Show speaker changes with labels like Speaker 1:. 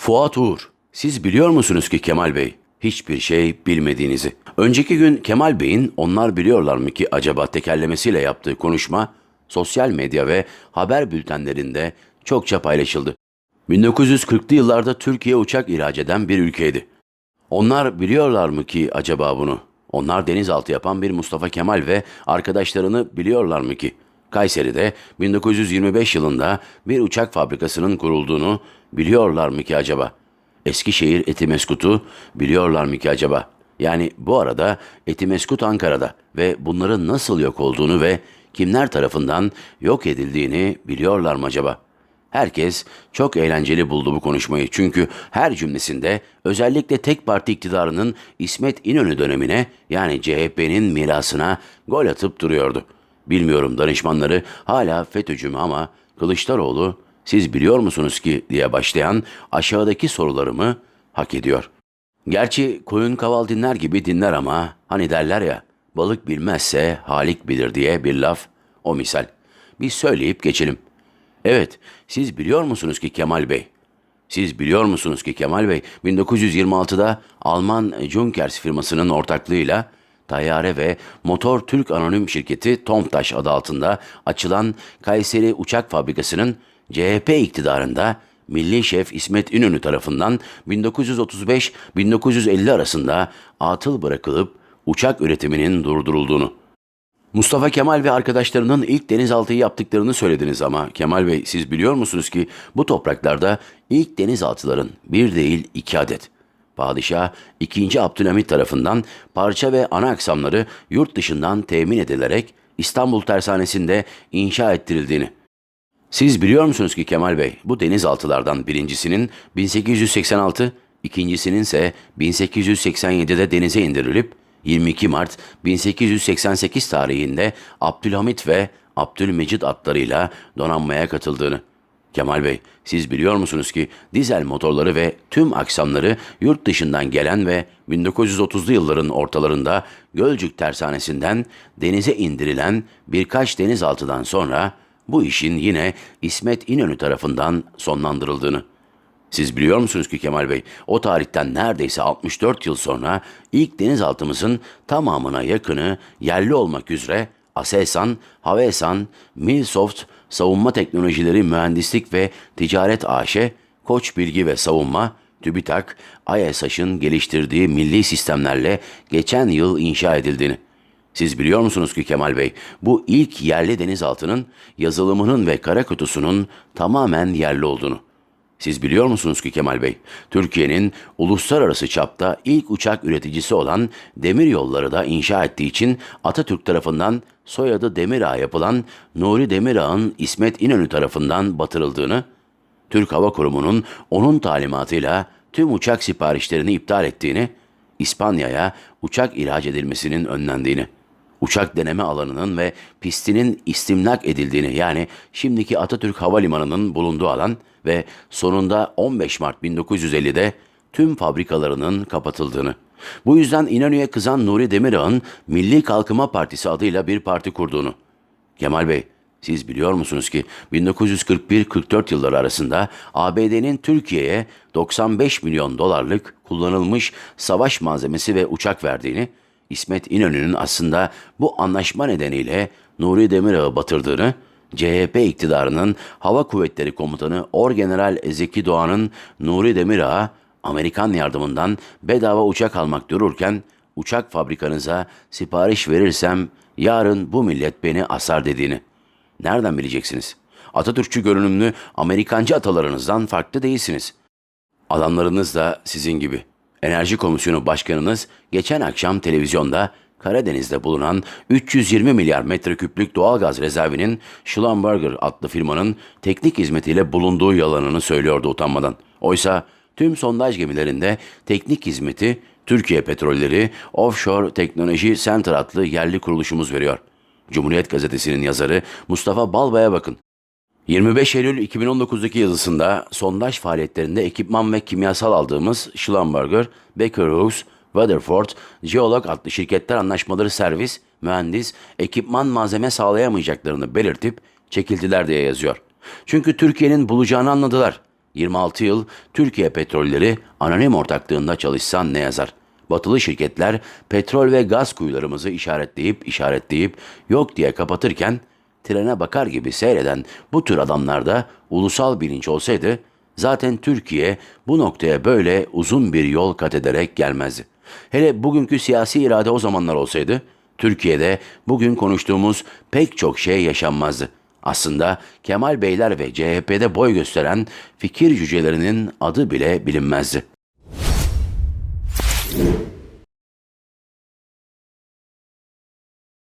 Speaker 1: Fuat Uğur, siz biliyor musunuz ki Kemal Bey hiçbir şey bilmediğinizi? Önceki gün Kemal Bey'in onlar biliyorlar mı ki acaba tekerlemesiyle yaptığı konuşma sosyal medya ve haber bültenlerinde çokça paylaşıldı. 1940'lı yıllarda Türkiye uçak ihraç eden bir ülkeydi. Onlar biliyorlar mı ki acaba bunu? Onlar denizaltı yapan bir Mustafa Kemal ve arkadaşlarını biliyorlar mı ki? Kayseri'de 1925 yılında bir uçak fabrikasının kurulduğunu biliyorlar mı ki acaba? Eskişehir Etimeskut'u biliyorlar mı ki acaba? Yani bu arada Etimeskut Ankara'da ve bunların nasıl yok olduğunu ve kimler tarafından yok edildiğini biliyorlar mı acaba?'' Herkes çok eğlenceli buldu bu konuşmayı çünkü her cümlesinde özellikle tek parti iktidarının İsmet İnönü dönemine yani CHP'nin mirasına gol atıp duruyordu. Bilmiyorum danışmanları hala FETÖ'cü ama Kılıçdaroğlu siz biliyor musunuz ki diye başlayan aşağıdaki sorularımı hak ediyor. Gerçi koyun kaval dinler gibi dinler ama hani derler ya balık bilmezse halik bilir diye bir laf o misal. Bir söyleyip geçelim. Evet, siz biliyor musunuz ki Kemal Bey? Siz biliyor musunuz ki Kemal Bey 1926'da Alman Junkers firmasının ortaklığıyla Tayyare ve Motor Türk Anonim Şirketi Tomtaş adı altında açılan Kayseri Uçak Fabrikası'nın CHP iktidarında Milli Şef İsmet İnönü tarafından 1935-1950 arasında atıl bırakılıp uçak üretiminin durdurulduğunu Mustafa Kemal ve arkadaşlarının ilk denizaltıyı yaptıklarını söylediniz ama Kemal Bey siz biliyor musunuz ki bu topraklarda ilk denizaltıların bir değil iki adet. Padişah 2. Abdülhamit tarafından parça ve ana aksamları yurt dışından temin edilerek İstanbul Tersanesi'nde inşa ettirildiğini. Siz biliyor musunuz ki Kemal Bey bu denizaltılardan birincisinin 1886, ikincisinin ise 1887'de denize indirilip 22 Mart 1888 tarihinde Abdülhamit ve Abdülmecid adlarıyla donanmaya katıldığını. Kemal Bey, siz biliyor musunuz ki dizel motorları ve tüm aksamları yurt dışından gelen ve 1930'lu yılların ortalarında Gölcük Tersanesi'nden denize indirilen birkaç denizaltıdan sonra bu işin yine İsmet İnönü tarafından sonlandırıldığını. Siz biliyor musunuz ki Kemal Bey, o tarihten neredeyse 64 yıl sonra ilk denizaltımızın tamamına yakını yerli olmak üzere Aselsan, Havelsan, Milsoft, Savunma Teknolojileri Mühendislik ve Ticaret AŞ, Koç Bilgi ve Savunma, TÜBİTAK, AESAŞ'ın geliştirdiği milli sistemlerle geçen yıl inşa edildiğini. Siz biliyor musunuz ki Kemal Bey, bu ilk yerli denizaltının yazılımının ve kara kutusunun tamamen yerli olduğunu. Siz biliyor musunuz ki Kemal Bey, Türkiye'nin uluslararası çapta ilk uçak üreticisi olan demir yolları da inşa ettiği için Atatürk tarafından soyadı Demirağ yapılan Nuri Demirağ'ın İsmet İnönü tarafından batırıldığını, Türk Hava Kurumu'nun onun talimatıyla tüm uçak siparişlerini iptal ettiğini, İspanya'ya uçak ihraç edilmesinin önlendiğini, uçak deneme alanının ve pistinin istimlak edildiğini yani şimdiki Atatürk Havalimanı'nın bulunduğu alan ve sonunda 15 Mart 1950'de tüm fabrikalarının kapatıldığını. Bu yüzden İnönü'ye kızan Nuri Demirağ'ın Milli Kalkınma Partisi adıyla bir parti kurduğunu. Kemal Bey, siz biliyor musunuz ki 1941-44 yılları arasında ABD'nin Türkiye'ye 95 milyon dolarlık kullanılmış savaş malzemesi ve uçak verdiğini, İsmet İnönü'nün aslında bu anlaşma nedeniyle Nuri Demirağ'ı batırdığını, CHP iktidarının Hava Kuvvetleri Komutanı Orgeneral Zeki Doğan'ın Nuri Demirağ'a Amerikan yardımından bedava uçak almak dururken uçak fabrikanıza sipariş verirsem yarın bu millet beni asar dediğini. Nereden bileceksiniz? Atatürkçü görünümlü Amerikancı atalarınızdan farklı değilsiniz. Adamlarınız da sizin gibi. Enerji Komisyonu Başkanınız geçen akşam televizyonda Karadeniz'de bulunan 320 milyar metreküplük doğalgaz rezervinin Schlumberger adlı firmanın teknik hizmetiyle bulunduğu yalanını söylüyordu utanmadan. Oysa tüm sondaj gemilerinde teknik hizmeti Türkiye Petrolleri Offshore Teknoloji Center adlı yerli kuruluşumuz veriyor. Cumhuriyet Gazetesi'nin yazarı Mustafa Balbay'a bakın. 25 Eylül 2019'daki yazısında sondaj faaliyetlerinde ekipman ve kimyasal aldığımız Schlumberger, Baker Hughes, Weatherford, Geolog adlı şirketler anlaşmaları servis, mühendis, ekipman malzeme sağlayamayacaklarını belirtip çekildiler diye yazıyor. Çünkü Türkiye'nin bulacağını anladılar. 26 yıl Türkiye Petrolleri anonim ortaklığında çalışsan ne yazar? Batılı şirketler petrol ve gaz kuyularımızı işaretleyip işaretleyip yok diye kapatırken trene bakar gibi seyreden bu tür adamlarda ulusal bilinç olsaydı zaten Türkiye bu noktaya böyle uzun bir yol kat ederek gelmezdi. Hele bugünkü siyasi irade o zamanlar olsaydı Türkiye'de bugün konuştuğumuz pek çok şey yaşanmazdı. Aslında Kemal Beyler ve CHP'de boy gösteren fikir cücelerinin adı bile bilinmezdi.